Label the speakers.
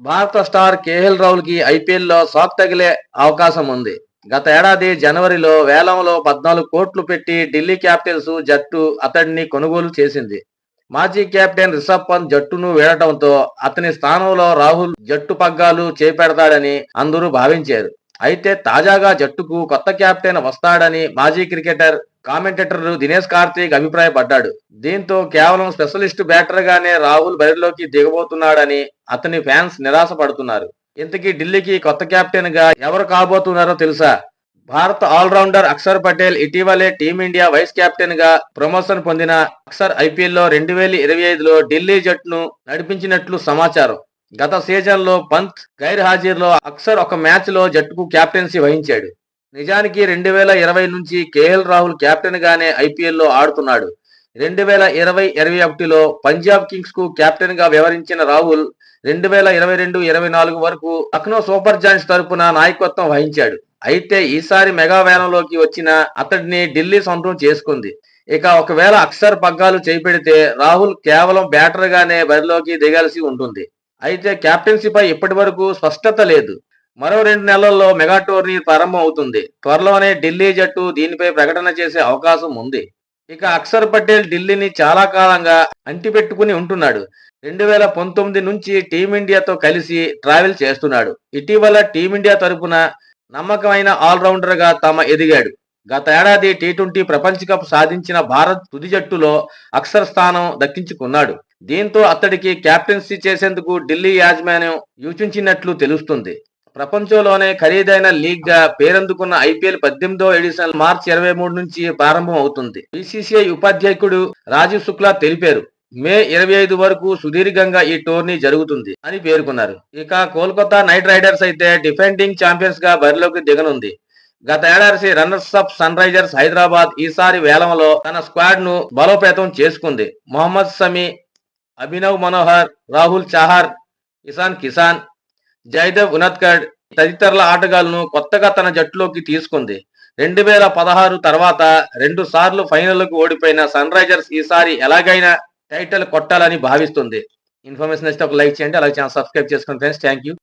Speaker 1: భారత star KL రాహుల్కి ఐపీఎల్లో shock తగిలే అవకాశం ఉంది. గత ఏడాది జనవరిలో వేలంలో పద్నాలుగు కోట్లు పెట్టి ఢిల్లీ క్యాపిటల్స్ జట్టు అతడిని కొనుగోలు చేసింది. మాజీ కెప్టెన్ రిషబ్ పంత్ జట్టును వీడటంతో అతని స్థానంలో రాహుల్ జట్టు పగ్గాలు చేపెడతాడని అందరూ భావించారు. అయితే తాజాగా జట్టుకు కొత్త కెప్టెన్ వస్తాడని మాజీ క్రికెటర్ కామెంటేటర్ దినేష్ కార్తీక్ అభిప్రాయపడ్డాడు. దీంతో కేవలం స్పెషలిస్ట్ బ్యాటర్ గానే రాహుల్ బరిలోకి దిగబోతున్నాడని అతని ఫ్యాన్స్ నిరాశ పడుతున్నారు ఇంతకీ ఢిల్లీకి కొత్త కెప్టెన్గా ఎవరు కాబోతున్నారో తెలుసా? భారత ఆల్రౌండర్ అక్షర్ పటేల్ ఇటీవలే టీమిండియా వైస్ కెప్టెన్గా ప్రమోషన్ పొందిన అక్షర్ ఐపీఎల్లో రెండు వేల ఇరవై ఐదులో ఢిల్లీ జట్టును నడిపించినట్లు సమాచారం. గత సీజన్లో పంత్ గైర్ హాజీర్లో అక్షర్ ఒక మ్యాచ్లో జట్టుకు కెప్టెన్సీ వహించాడు. నిజానికి రెండు వేల ఇరవై నుంచి కేఎల్ రాహుల్ కెప్టెన్ గానే ఐపీఎల్లో ఆడుతున్నాడు. రెండు వేల ఇరవై ఇరవై ఒకటిలో పంజాబ్ కింగ్స్కు కెప్టెన్గా వ్యవహరించిన రాహుల్ రెండు వేల ఇరవై రెండు ఇరవై నాలుగు వరకు లక్నో సూపర్ జాయింట్స్ తరపున నాయకత్వం వహించాడు. అయితే ఈసారి మెగా వేలంలోకి వచ్చిన అతడిని ఢిల్లీ సొంతం చేసుకుంది. ఇక ఒకవేళ అక్షర్ పగ్గాలు చేపెడితే రాహుల్ కేవలం బ్యాటర్ గానే బరిలోకి దిగాల్సి ఉంటుంది. అయితే కెప్టెన్సీపై ఇప్పటి వరకు స్పష్టత లేదు. మరో రెండు నెలల్లో మెగా టోర్నీ ప్రారంభం అవుతుంది. త్వరలోనే ఢిల్లీ జట్టు దీనిపై ప్రకటన చేసే అవకాశం ఉంది. ఇక అక్షర్ పటేల్ ఢిల్లీని చాలా కాలంగా అంటిపెట్టుకుని ఉంటున్నాడు. రెండు వేల పంతొమ్మిది నుంచి టీమిండియాతో కలిసి ట్రావెల్ చేస్తున్నాడు. ఇటీవల టీమిండియా తరపున నమ్మకమైన ఆల్రౌండర్గా తమ ఎదిగాడు. గత ఏడాది టీ ట్వంటీ ప్రపంచ కప్ సాధించిన భారత్ తుది జట్టులో అక్షర స్థానం దక్కించుకున్నాడు. దీంతో అతడికి క్యాప్టెన్సీ చేసేందుకు ఢిల్లీ యాజమాన్యం యోచించినట్లు తెలుస్తుంది. ప్రపంచంలోనే ఖరీదైన లీగ్గా పేరందుకున్న ఐపీఎల్ పద్దెనిమిదో ఎడిషన్ మార్చి ఇరవై మూడు నుంచి ప్రారంభం అవుతుంది. బీసీసీఐ ఉపాధ్యక్షుడు రాజీవ్ శుక్లా తెలిపారు మే ఇరవై ఐదు వరకు సుదీర్ఘంగా ఈ టోర్నీ జరుగుతుంది అని పేర్కొన్నారు. ఇక కోల్కతా నైట్ రైడర్స్ అయితే డిఫెండింగ్ ఛాంపియన్స్గా బరిలోకి దిగనుంది. గత ఏడాది runners up Sunrisers Hyderabad ఈసారి వేలంలో తన స్క్వాడ్ను బలోపేతం చేసుకుంది. మొహమ్మద్ సమీ అభినవ్ మనోహర్ రాహుల్ చాహర్ ఇషాన్ కిసాన్ జయదేవ్ ఉనత్కడ్ తదితరుల ఆటగాళ్ళను కొత్తగా తన జట్టులోకి తీసుకుంది. రెండు వేల పదహారు తర్వాత రెండు సార్లు ఫైనల్కు ఓడిపోయిన సన్ రైజర్స్ ఈసారి ఎలాగైనా టైటిల్ కొట్టాలని భావిస్తుంది. ఇన్ఫర్మేషన్ ఇస్తే ఒక లైక్ చేయండి అలాగే ఛానల్ సబ్స్క్రైబ్ చేసుకోండి ఫ్రెండ్స్ థ్యాంక్ యూ.